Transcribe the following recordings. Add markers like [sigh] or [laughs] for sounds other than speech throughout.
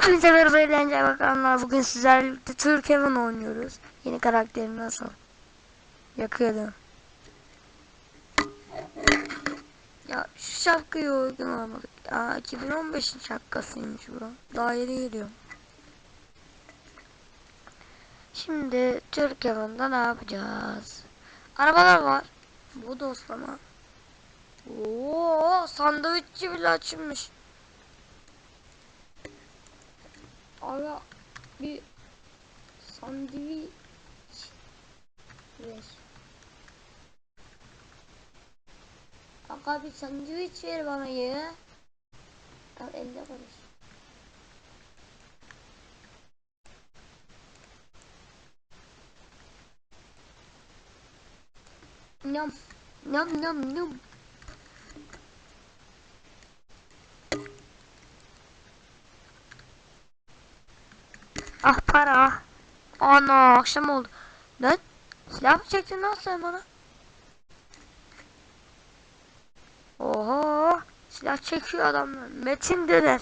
Hepinize merhaba eğlence bakanlar. Bugün sizlerle birlikte Türk Heaven oynuyoruz. Yeni karakterim nasıl? Yakıyordum. Ya şu şapkayı uygun almadık. Aa 2015'in şapkasıymış bu. Daha yeni geliyor. Şimdi Türk Heaven'da ne yapacağız? Arabalar var. Bu dostlama. Oo sandviççi bile açılmış. Ara bir sandviç ver. Aga bir sandviç ver bana ya. Al elde konuş. Nyam nyam nyam nyam. Ah para ah. Ana akşam oldu. Lan silah mı çektin lan sen bana? Oho silah çekiyor adamlar. Metin döner.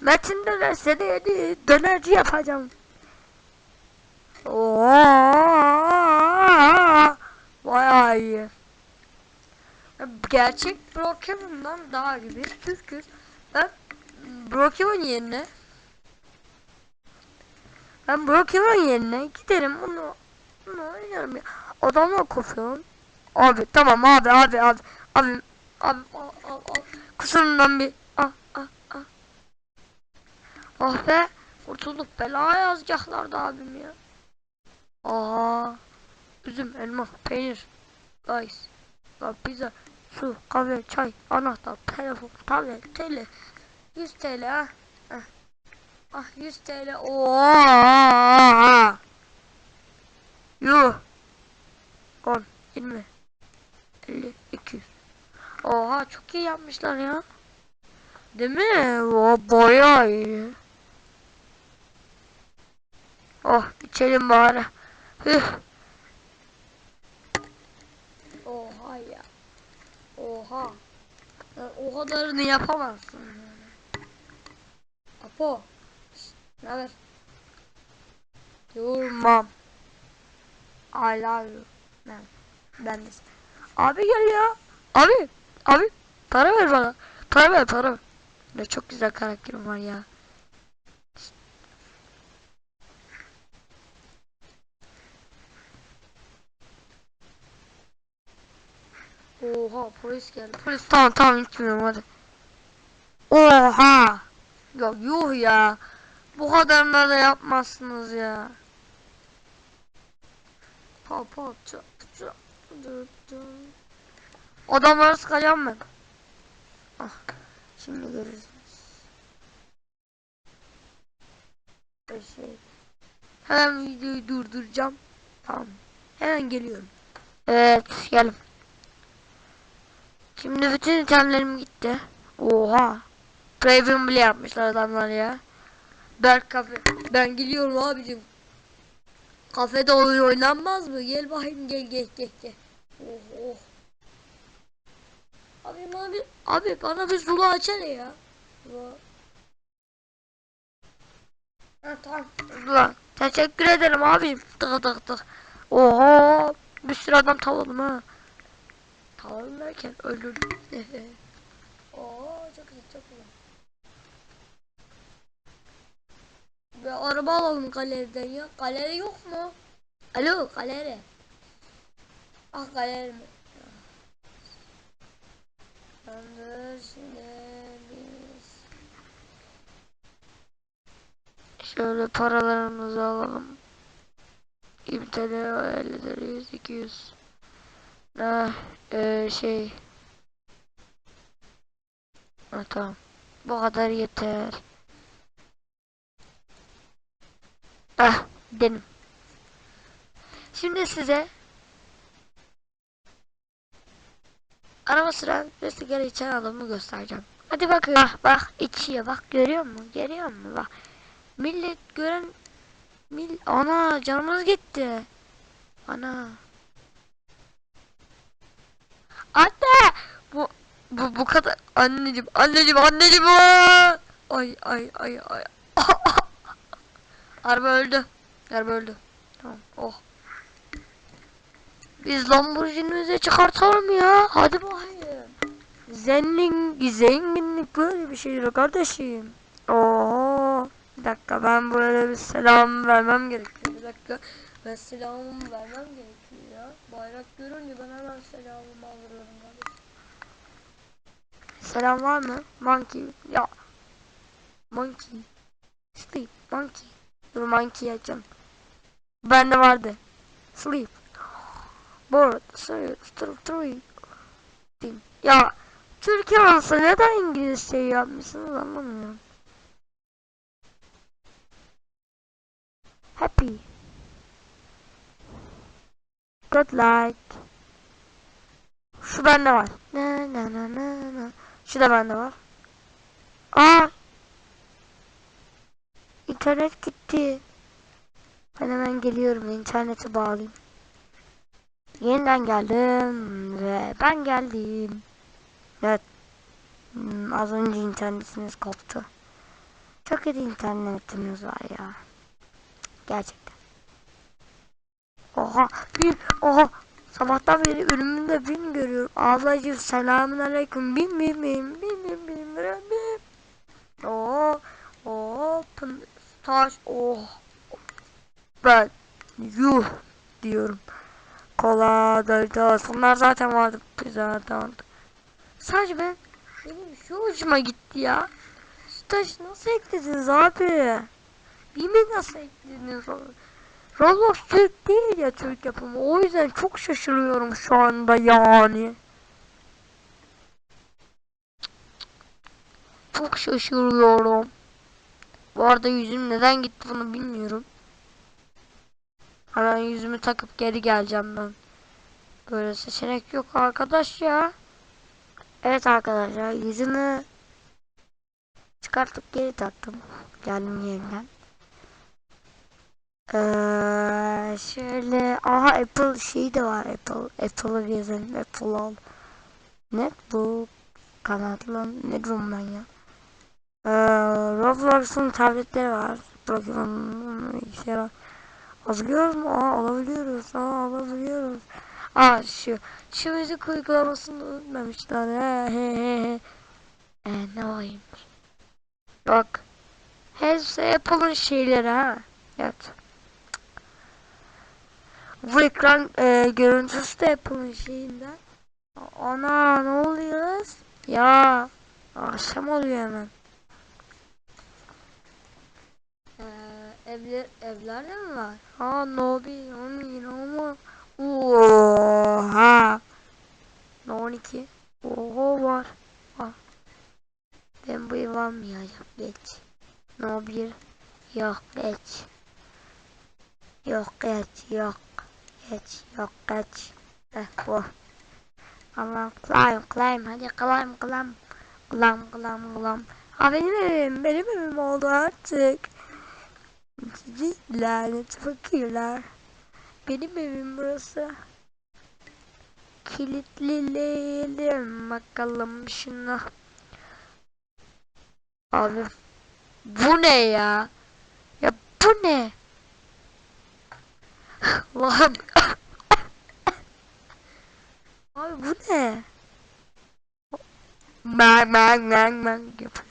Metin döner seni yedi dönerci yapacağım. Oo bayağı iyi. Gerçek Brokeman'dan daha gibi Türk'üz. Ben Brokeman yerine ben Brokeman yerine giderim. Bunu bunu oynarım ya. Adamla kopuyorum. Abi tamam abi abi abi. Abi abi al al al. Kusurumdan bir ah ah ah Oh be kurtulduk. Bela yazacaklardı abim ya. Aa üzüm elma peynir. Guys pizza su kahve çay anahtar telefon tablet tele. 100 TL ha. Ah 100 TL. Oo. Yuh. 10, 20, 50, 200. Oha çok iyi yapmışlar ya. Değil mi? O bayağı iyi. Oh içelim bari. Hüh. Oha ya. Oha. Ya, o kadarını yapamazsın. yani. Apo. Ne haber? Durmam. I love you. Ben, ben de. Abi gel ya. Abi. Abi. Para ver bana. Para ver para. Ne çok güzel karakterim var ya. Oha polis geldi. Polis tamam tamam gitmiyorum hadi. Oha. Ya yuh ya. Bu kadarını da yapmazsınız ya. Pa pa ça ça dı dı. Adamları sıkacağım ben. Ah, şimdi görürsünüz. Şey. Hemen videoyu durduracağım. Tamam. Hemen geliyorum. Evet geldim. Şimdi bütün itemlerim gitti. Oha. Preview bile yapmışlar adamlar ya. Berk kafe. Ben gidiyorum abicim. Kafede oyun oynanmaz mı? Gel bakayım gel gel gel gel. Oh oh. Abi abi abi bana bir zulu açar ya. Ha tamam. Zula. Teşekkür ederim abim. Tık tık tık. Oha. Bir sürü adam tavladım ha. Tavladım derken öldürdüm. [laughs] Oo çok güzel çok güzel. Ve araba alalım galeriden ya. Galeri yok mu? Alo galeri. Ah galeri mi? Şöyle paralarımızı alalım. 20 TL, 50 TL, 100, 200. Ne ee, şey. Ha, tamam. Bu kadar yeter. Ah gidelim. Şimdi size araba süren ve sigara içen adamı göstereceğim. Hadi bakın. Bak bak içiyor bak görüyor musun? Görüyor musun? Bak. Millet gören mil ana canımız gitti. Ana. Anne bu bu bu kadar anneciğim anneciğim anneciğim ay ay ay ay Araba öldü. Araba öldü. Tamam. Oh. Biz Lamborghini'mizi çıkartalım ya. Hadi bakayım. Zengin, zenginlik böyle bir şeydir kardeşim. Oo. Bir dakika ben böyle bir selam vermem gerekiyor. Bir dakika. Ben selamımı vermem gerekiyor ya. Bayrak görünce ben hemen selamımı alıyorum kardeşim. Selam var mı? Monkey. Ya. Monkey. Sleep. Monkey. Dur monkey açacağım. Bende vardı. Sleep. Board. Sorry. Three. Three. Ya. Türkiye olsa neden İngilizce yapmışsınız anlamıyorum. Happy. Good luck. Şu bende var. Na na na na na. Şu da bende var. Aa. İnternet gitti. Ben hemen geliyorum. İnterneti bağlayayım. Yeniden geldim ve ben geldim. Evet. Hmm, az önce internetiniz koptu. Çok kötü internetimiz var ya. Gerçekten. Oha bir oha sabahtan beri önümde bin görüyorum. Ablacığım selamun aleyküm bin bin bin bin bin bin bin bin. Oo oo pın, taş oh ben yuh diyorum. Kola Doritos bunlar zaten vardı zaten. Sadece ben benim şu hoşuma gitti ya. Şu taşı nasıl eklediniz abi? Bilmem nasıl eklediniz. Roblox Türk değil ya Türk yapımı. O yüzden çok şaşırıyorum şu anda yani. Çok şaşırıyorum. Bu arada yüzüm neden gitti bunu bilmiyorum. Hemen yüzümü takıp geri geleceğim ben. Böyle seçenek yok arkadaş ya. Evet arkadaşlar yüzümü çıkartıp geri taktım. Geldim yeniden. Ee, şöyle aha Apple şey de var Apple Apple'ı gezelim Apple al ne bu kanatlı ne diyorum ben ya ee, Roblox'un tabletleri var. Pokemon'un bilgisayarı alabiliyoruz mu? Aa alabiliyoruz. Aa alabiliyoruz. Aa şu şu müzik uygulamasını unutmamışlar. He he he he. Ee, ne olayım? Bak. Hepsi Apple'ın şeyleri ha. Evet. Bu ekran e, görüntüsü de Apple'ın şeyinden. Ana ne oluyor? Ya akşam oluyor hemen. Ee, evler, evlerde mi var? Ha no bir, no bir, no Oha. No 12. Oho var. Ha. Ben bu ev almayacağım. Geç. No bir. Yok geç. Yok geç. Yok. Geç. Yok geç. Eh bu. Allah'ım climb climb. Hadi climb climb. Climb climb climb. Ha benim evim. Benim evim oldu artık. Cici lanet fakirler. Benim evim burası. Kilitleyelim bakalım şunu. Abi bu ne ya? Ya bu ne? [laughs] Lan. Abi bu ne? Bang bang bang bang yapıyor.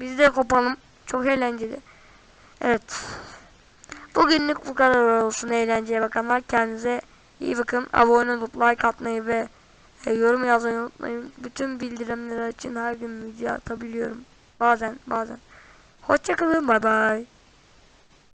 Biz de kopalım. Çok eğlenceli. Evet. Bugünlük bu kadar olsun eğlenceye bakanlar. Kendinize iyi bakın. Abone olup like atmayı ve e, yorum yazmayı unutmayın. Bütün bildirimler için her gün video atabiliyorum. Bazen bazen. Hoşçakalın. Bay bay.